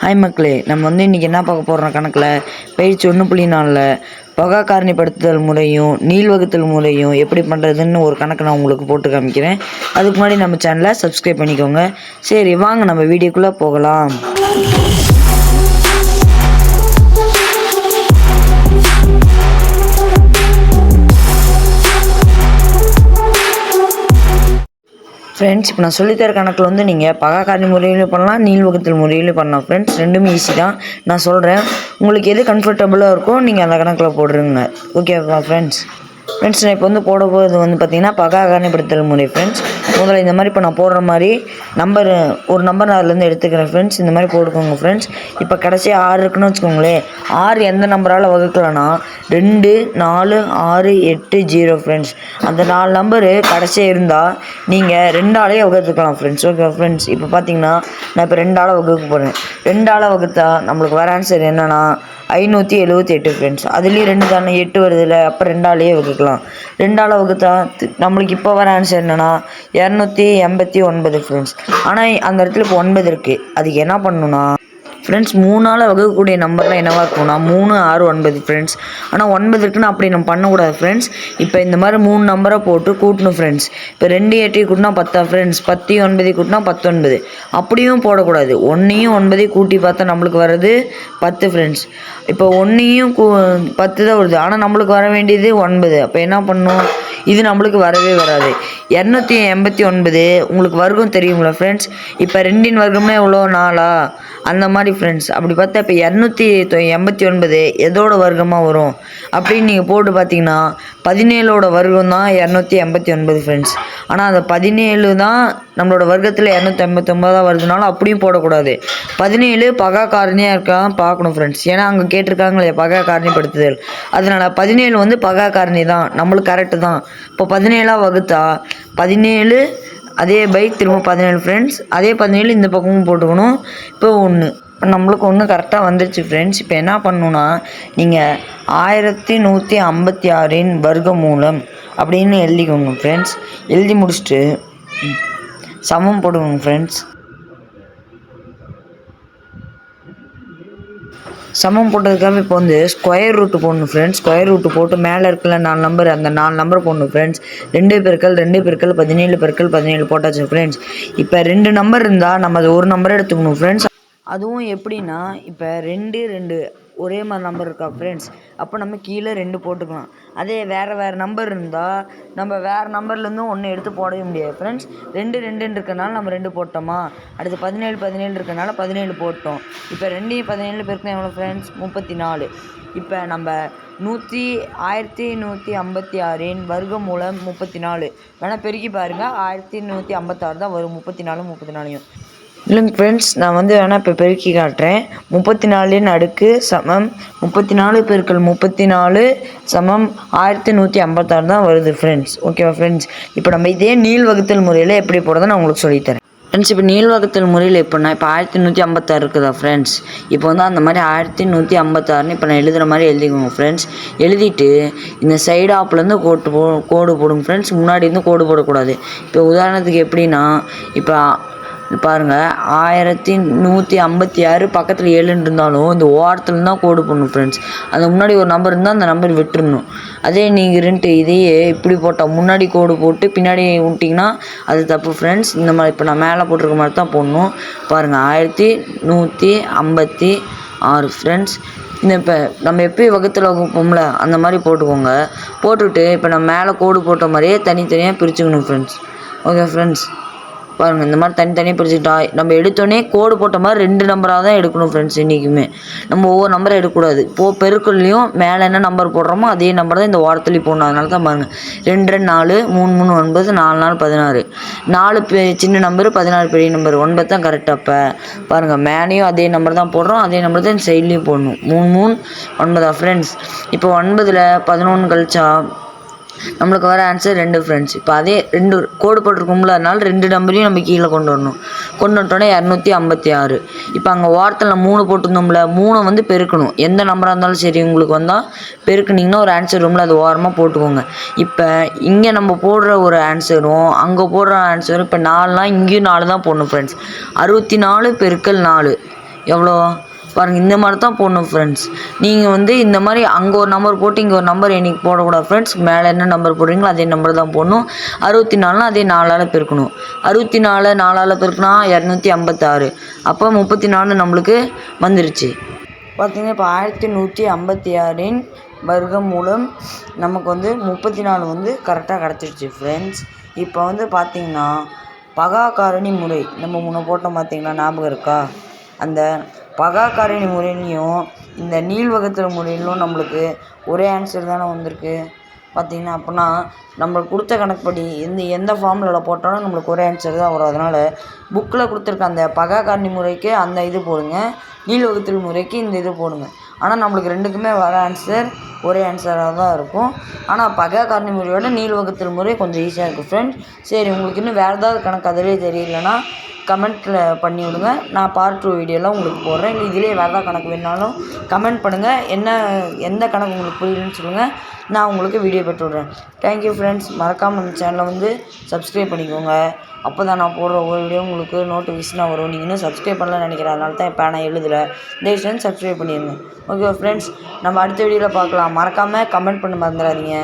Hi மக்களே நம்ம வந்து இன்றைக்கி என்ன பார்க்க போகிறோம் கணக்கில்? பயிற்சி ஒன்று புள்ளி நாலில் பகா காரணிப்படுத்துதல் முறையும் நீள்வகுத்தல் முறையும் எப்படி பண்ணுறதுன்னு ஒரு கணக்கு நான் உங்களுக்கு போட்டு காமிக்கிறேன். அதுக்கு முன்னாடி நம்ம சேனலை சப்ஸ்கிரைப் பண்ணிக்கோங்க. சரி வாங்க நம்ம வீடியோக்குள்ளே போகலாம். ஃப்ரெண்ட்ஸ் இப்போ நான் சொல்லித்தர கணக்கில் வந்து நீங்கள் பகாக்காரி முறையிலும் பண்ணலாம் நீள்வகத்தில் முறையிலும் பண்ணலாம். ஃப்ரெண்ட்ஸ் ரெண்டுமே ஈஸி தான். நான் சொல்கிறேன் உங்களுக்கு எது கம்ஃபர்டபுளாக இருக்கோ நீங்கள் அந்த கணக்கில் போடுறீங்க ஓகேவா ஃப்ரெண்ட்ஸ் ஃப்ரெண்ட்ஸ் நான் இப்போ வந்து போட போகிறது வந்து பார்த்தீங்கன்னா பகாகாரணிப்படுத்தல் முறை ஃப்ரெண்ட்ஸ் முதல்ல இந்த மாதிரி இப்போ நான் போடுற மாதிரி நம்பர் ஒரு நம்பர் நான் அதுலேருந்து எடுத்துக்கிறேன் ஃப்ரெண்ட்ஸ் இந்த மாதிரி போட்டுக்கோங்க ஃப்ரெண்ட்ஸ் இப்போ கடைசி ஆறு இருக்குன்னு வச்சுக்கோங்களேன். ஆறு எந்த நம்பரால் வகுக்கலாம்னா ரெண்டு நாலு ஆறு எட்டு ஜீரோ ஃப்ரெண்ட்ஸ் அந்த நாலு நம்பரு கடைசியாக இருந்தால் நீங்கள் ரெண்டாலே வகுத்துக்கலாம் ஃப்ரெண்ட்ஸ் ஓகே ஃப்ரெண்ட்ஸ் இப்போ பார்த்தீங்கன்னா நான் இப்போ ரெண்டால வகுக்க போகிறேன் ரெண்டால வகுத்தா நம்மளுக்கு வர ஆன்சர் என்னன்னா ஐநூற்றி எழுபத்தி எட்டு ஃப்ரெண்ட்ஸ் அதுலேயும் ரெண்டு தானே எட்டு வருதுல்ல அப்போ ரெண்டாலேயே வகுக்கலாம். ரெண்டால் வகுத்தா நம்மளுக்கு இப்போ வர ஆன்சர் என்னென்னா இரநூத்தி எண்பத்தி ஒன்பது ஃப்ரெண்ட்ஸ் ஆனால் அந்த இடத்துல இப்போ ஒன்பது இருக்குது அதுக்கு என்ன பண்ணணும்னா ஃப்ரெண்ட்ஸ் மூணால் வகுக்கக்கூடிய நம்பர்லாம் என்னவாக இருக்கும்னா மூணு ஆறு ஒன்பது ஃப்ரெண்ட்ஸ் ஆனால் ஒன்பது இருக்குன்னு அப்படி நம்ம பண்ணக்கூடாது ஃப்ரெண்ட்ஸ் இப்போ இந்த மாதிரி மூணு நம்பரை போட்டு கூட்டணும் ஃப்ரெண்ட்ஸ் இப்போ ரெண்டு எட்டையும் கூட்டினா பத்தா ஃப்ரெண்ட்ஸ் பத்து ஒன்பது கூட்டினா பத்தொன்பது. அப்படியும் போடக்கூடாது. ஒன்றையும் ஒன்பதையும் கூட்டி பார்த்தா நம்மளுக்கு வர்றது பத்து ஃப்ரெண்ட்ஸ் இப்போ ஒன்றையும் கூ பத்து தான் வருது. ஆனால் நம்மளுக்கு வர வேண்டியது ஒன்பது. அப்போ என்ன பண்ணணும் இது நம்மளுக்கு வரவே வராது. இரநூத்தி எண்பத்தி ஒன்பது உங்களுக்கு வர்க்கம் தெரியுங்களா ஃப்ரெண்ட்ஸ் இப்போ ரெண்டின் வர்க்கமே எவ்வளோ? நாளா அந்த மாதிரி ஃப்ரெண்ட்ஸ் அப்படி பார்த்தா இப்போ இரநூத்தி எண்பத்தி ஒன்பது எதோட வர்க்கமாக வரும்? அப்படின்னு நீங்கள் போட்டு பார்த்தீங்கன்னா பதினேழோட வர்க்கம் தான் இரநூத்தி எண்பத்தி ஒன்பது ஃப்ரெண்ட்ஸ் ஆனால் அந்த பதினேழு தான் நம்மளோட வர்க்கத்தில் இரநூத்தி எண்பத்தி ஒன்பதாக வருதுனாலும் அப்படியும் போடக்கூடாது. பதினேழு பகா காரணியாக இருக்கா பார்க்கணும் ஃப்ரெண்ட்ஸ் ஏன்னா அங்கே கேட்டிருக்காங்களே பகா காரணிப்படுத்துதல் அதனால் பதினேழு வந்து பகா காரணி தான். நம்மளுக்கு கரெக்டு தான். இப்போ பதினேழாக வகுத்தா பதினேழு அதே பைக் திரும்ப பதினேழு ஃப்ரெண்ட்ஸ் அதே பதினேழு இந்த பக்கமும் போட்டுக்கணும். இப்போ ஒன்று இப்போ நம்மளுக்கு ஒன்று கரெக்டாக வந்துருச்சு ஃப்ரெண்ட்ஸ் இப்போ என்ன பண்ணணுன்னா நீங்கள் ஆயிரத்தி நூற்றி ஐம்பத்தி ஆறின் வர்க்க மூலம் அப்படின்னு எழுதிக்கோங்க ஃப்ரெண்ட்ஸ் எழுதி முடிச்சுட்டு சமம் போடுவோங்க ஃப்ரெண்ட்ஸ் சமம் போட்டதுக்காக இப்போ வந்து ஸ்கொயர் ரூட்டு போடணும் ஃப்ரெண்ட்ஸ் ஸ்கொயர் ரூட்டு போட்டு மேலே இருக்கல நாலு நம்பர் அந்த நாலு நம்பர் போடணும் ஃப்ரெண்ட்ஸ் ரெண்டு பெருக்கள் ரெண்டு பெருக்கள் பதினேழு பெருக்கல் பதினேழு போட்டாச்சு ஃப்ரெண்ட்ஸ் இப்போ ரெண்டு நம்பர் இருந்தால் நம்ம அது ஒரு நம்பர் எடுத்துக்கணும் ஃப்ரெண்ட்ஸ் அதுவும் எப்படின்னா இப்போ ரெண்டு ரெண்டு ஒரே மாதிரி நம்பர் இருக்கா ஃப்ரெண்ட்ஸ் அப்போ நம்ம கீழே ரெண்டு போட்டுக்கலாம். அதே வேறு வேறு நம்பர் இருந்தால் நம்ம வேறு நம்பர்லேருந்தும் ஒன்று எடுத்து போடவே முடியாது ஃப்ரெண்ட்ஸ் ரெண்டு ரெண்டுன்னு இருக்கனால நம்ம ரெண்டு போட்டோமா? அடுத்து பதினேழு பதினேழு இருக்கனால பதினேழு போட்டோம். இப்போ ரெண்டையும் பதினேழு பேருக்கு எவ்வளோ ஃப்ரெண்ட்ஸ் முப்பத்தி நாலு இப்போ நம்ம நூற்றி ஆயிரத்தி நூற்றி ஐம்பத்தி ஆறின் வர்க்க மூலம் முப்பத்தி நாலு வேணால் பெருக்கி பாருங்கள் ஆயிரத்தி நூற்றி ஐம்பத்தாறு தான் வரும். முப்பத்தி நாலு முப்பத்தி நாலையும் இல்லைங்க ஃப்ரெண்ட்ஸ் நான் வந்து வேணால் இப்போ பெருக்கி காட்டுறேன். முப்பத்தி நாலின் அடுக்கு சமம். முப்பத்தி நாலு பெருக்கள் முப்பத்தி நாலு சமம் ஆயிரத்தி நூற்றி ஐம்பத்தாறு தான் வருது ஃப்ரெண்ட்ஸ் ஓகேவா ஃப்ரெண்ட்ஸ் இப்போ நம்ம இதே நீள் வகுத்தல் முறையில் எப்படி போடுறதை நான் உங்களுக்கு சொல்லித்தரேன் ஃப்ரெண்ட்ஸ் இப்போ நீள் வகுத்தல் முறையில் எப்படின்னா இப்போ ஆயிரத்தி நூற்றி ஐம்பத்தாறு இருக்குதா ஃப்ரெண்ட்ஸ் இப்போ வந்து அந்த மாதிரி ஆயிரத்தி நூற்றி ஐம்பத்தாறுன்னு இப்போ நான் எழுதுகிற மாதிரி எழுதிக்கோங்க ஃப்ரெண்ட்ஸ் எழுதிட்டு இந்த சைடு ஆப்லேருந்து கோட்டு போ கோடு போடுங்க ஃப்ரெண்ட்ஸ் முன்னாடி இருந்து கோடு போடக்கூடாது. இப்போ உதாரணத்துக்கு எப்படின்னா இப்போ பாருங்கள் ஆயிரத்தி நூற்றி ஐம்பத்தி ஆறு பக்கத்தில் ஏழுன்னு இருந்தாலும் இந்த ஓரத்துலேருந்து தான் கோடு போடணும் ஃப்ரெண்ட்ஸ் அந்த முன்னாடி ஒரு நம்பர் இருந்தால் அந்த நம்பர் விட்டுறணும். அதே நீங்கள் ரெண்டு இதையே இப்படி போட்டால் முன்னாடி கோடு போட்டு பின்னாடி விட்டிங்கன்னா அது தப்பு ஃப்ரெண்ட்ஸ் இந்த மாதிரி இப்போ நான் மேலே போட்டிருக்க மாதிரி தான் போடணும். பாருங்கள் ஆயிரத்தி நூற்றி ஐம்பத்தி ஆறு ஃப்ரெண்ட்ஸ் இந்த இப்போ நம்ம எப்பயும் வகுத்தில் வகுப்போம்ல அந்த மாதிரி போட்டுக்கோங்க. போட்டுட்டு இப்போ நம்ம மேலே கோடு போட்ட மாதிரியே தனித்தனியாக பிரிச்சுக்கணும் ஃப்ரெண்ட்ஸ் ஓகே ஃப்ரெண்ட்ஸ் பாருங்கள் இந்த மாதிரி தனித்தனியாக பிரிச்சுக்கிட்டா நம்ம எடுத்தோடனே கோடு போட்ட மாதிரி ரெண்டு நம்பராக தான் எடுக்கணும் ஃப்ரெண்ட்ஸ் இன்றைக்குமே நம்ம ஒவ்வொரு நம்பரை எடுக்கக்கூடாது. இப்போ பெருக்கள்லையும் மேலே என்ன நம்பர் போடுறோமோ அதே நம்பர் தான் இந்த ஓரத்துலேயும் போடணும். அதனால தான் பாருங்கள் ரெண்டு ரெண்டு நாலு மூணு மூணு ஒன்பது நாலு நாலு பதினாறு. நாலு பெ சின்ன நம்பர் பதினாறு பெரிய நம்பர் ஒன்பது தான் கரெக்டாக இப்போ பாருங்கள் மேலேயும் அதே நம்பர் தான் போடுறோம் அதே நம்பர் தான் சைட்லேயும் போடணும். மூணு மூணு ஒன்பதா ஃப்ரெண்ட்ஸ் இப்போ ஒன்பதில் பதினொன்று கழிச்சா நம்மளுக்கு வர ஆன்சர் ரெண்டு ஃப்ரெண்ட்ஸ் இப்போ அதே ரெண்டு கோடு போட்டிருக்கோம்ல அதனால ரெண்டு நம்பரையும் நம்ம கீழே கொண்டு வரணும். கொண்டு வந்துட்டோன்னே இரநூத்தி ஐம்பத்தி ஆறு. இப்போ அங்கே வாரத்தில் மூணு போட்டிருந்தோம்ல மூணை வந்து பெருக்கணும். எந்த நம்பராக இருந்தாலும் சரி உங்களுக்கு வந்தால் பெருக்குனீங்கன்னா ஒரு ஆன்சர் ரூமில் அது ஓரமாக போட்டுக்கோங்க. இப்போ இங்கே நம்ம போடுற ஒரு ஆன்சரும் அங்கே போடுற ஆன்சரும் இப்போ நாலுனா இங்கேயும் நாலு தான் போடணும் ஃப்ரெண்ட்ஸ் அறுபத்தி நாலு பெருக்கல் நாலு. எவ்வளோ? பாருங்கள் இந்த மாதிரி தான் போடணும் ஃப்ரெண்ட்ஸ் நீங்கள் வந்து இந்த மாதிரி அங்கே ஒரு நம்பர் போட்டு இங்கே ஒரு நம்பர் என்னைக்கு போடக்கூடாது ஃப்ரெண்ட்ஸ் மேலே என்ன நம்பர் போடுறீங்களோ அதே நம்பர் தான் போடணும். அறுபத்தி நாலுனா அதே நாலால் பெருக்கணும். அறுபத்தி நாலு நாலால் பெருக்கினா இரநூத்தி ஐம்பத்தாறு. அப்போ முப்பத்தி நாலு நம்மளுக்கு வந்துருச்சு. பார்த்தீங்கன்னா இப்போ ஆயிரத்தி நூற்றி ஐம்பத்தி ஆறின் வர்க்கம் மூலம் நமக்கு வந்து முப்பத்தி நாலு வந்து கரெக்டாக கிடச்சிருச்சு ஃப்ரெண்ட்ஸ் இப்போ வந்து பார்த்தீங்கன்னா பகாகாரணி முறை. நம்ம முன்ன போட்டோம் பார்த்தீங்களா ஞாபகம் இருக்கா? அந்த பகாகாரணி முறையிலையும் இந்த நீள்வகத்தில் முறையிலும் நம்மளுக்கு ஒரே ஆன்சர் தானே வந்திருக்கு. பார்த்தீங்கன்னா அப்படின்னா நம்மளுக்கு கொடுத்த கணக்குப்படி எந்த எந்த ஃபார்முலாவில் போட்டாலும் நம்மளுக்கு ஒரே ஆன்சர் தான் வரும். அதனால் புக்கில் கொடுத்துருக்க அந்த பகாகாரணி முறைக்கு அந்த இது போடுங்க. நீள்வகத்தில் முறைக்கு இந்த இது போடுங்க. ஆனால் நம்மளுக்கு ரெண்டுக்குமே வர ஆன்சர் ஒரே ஆன்சராக தான் இருக்கும். ஆனால் பகாகாரணி முறையோட நீள்வகத்தில் முறை கொஞ்சம் ஈஸியாக இருக்கும் ஃப்ரெண்ட்ஸ் சரி உங்களுக்கு இன்னும் வேறு ஏதாவது கணக்கு அதிலே தெரியலனா கமெண்ட்டில் பண்ணி விடுங்க. நான் பார்ட் டூ வீடியோலாம் உங்களுக்கு போடுறேன். இல்லை இதிலே வேறு ஏதாவது கணக்கு வேணாலும் கமெண்ட் பண்ணுங்கள் என்ன எந்த கணக்கு உங்களுக்கு புரியலன்னு சொல்லுங்கள் நான் உங்களுக்கு வீடியோ பெற்று விட்றேன். தேங்க்யூ ஃப்ரெண்ட்ஸ் மறக்காமல் நம்ம சேனலை வந்து சப்ஸ்கிரைப் பண்ணிக்கோங்க. அப்போ தான் நான் போடுற ஒவ்வொரு வீடியோ உங்களுக்கு நோட்டிஃபிகேஷனாக வரும். நீங்கள் இன்னும் சப்ஸ்கிரைப் பண்ணலன்னு நினைக்கிறேன். அதனால தான் இப்போ நான் எழுதலை. தயவு செஞ்சு சப்ஸ்கிரைப் பண்ணிடுங்க. ஓகே ஃப்ரெண்ட்ஸ் நம்ம அடுத்த வீடியோவில் பார்க்கலாம். மறக்காமல் கமெண்ட் பண்ண மறந்துடாதீங்க.